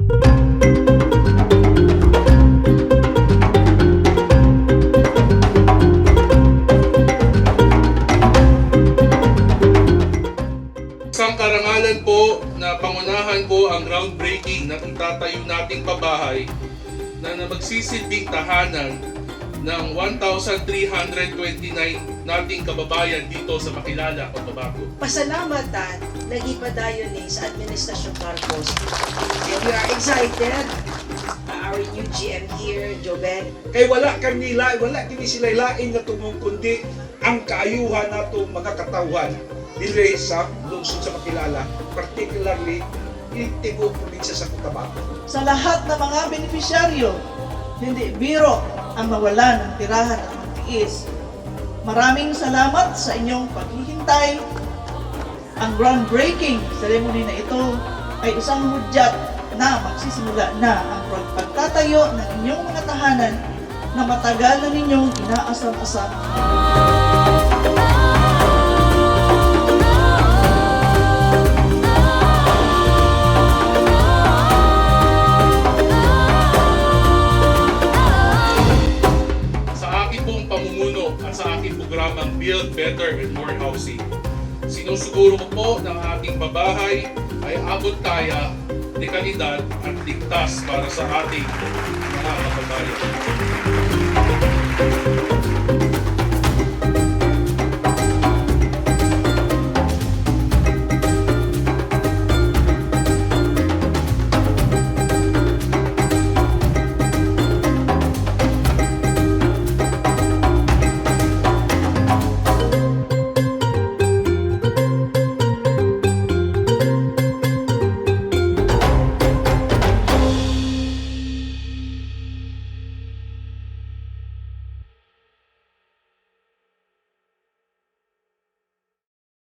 Isang karangalan po na pangunahan po ang groundbreaking ng itatayo nating pabahay na, na magsisilbing tahanan ng 1,329 nating kababayan dito sa Makilala, Cotabato. pasalamatan nagipadayon ni sa Administrasyon Marcos. And we are excited. Uh, our new GM here, Joben. kay wala kanila wala kini sila lain nga tumong kundi ang kaayuhan nato mga katawhan dili sa lungsod sa Makilala particularly in Tibuok probinsya sa Cotabato sa lahat ng mga benepisyaryo. Hindi biro ang mawalan ng tirahan at magtiis. Maraming salamat sa inyong paghihintay. Ang groundbreaking ceremony na ito ay isang hudyat na magsisimula na ang pagtatayo ng inyong mga tahanan na matagal na ninyong inaasam-asam. Sa aking programang Build Better and More Housing, sinusuguro ko po ng ating babahay ay abot kaya, dekalidad at ligtas para sa ating mga kababayan.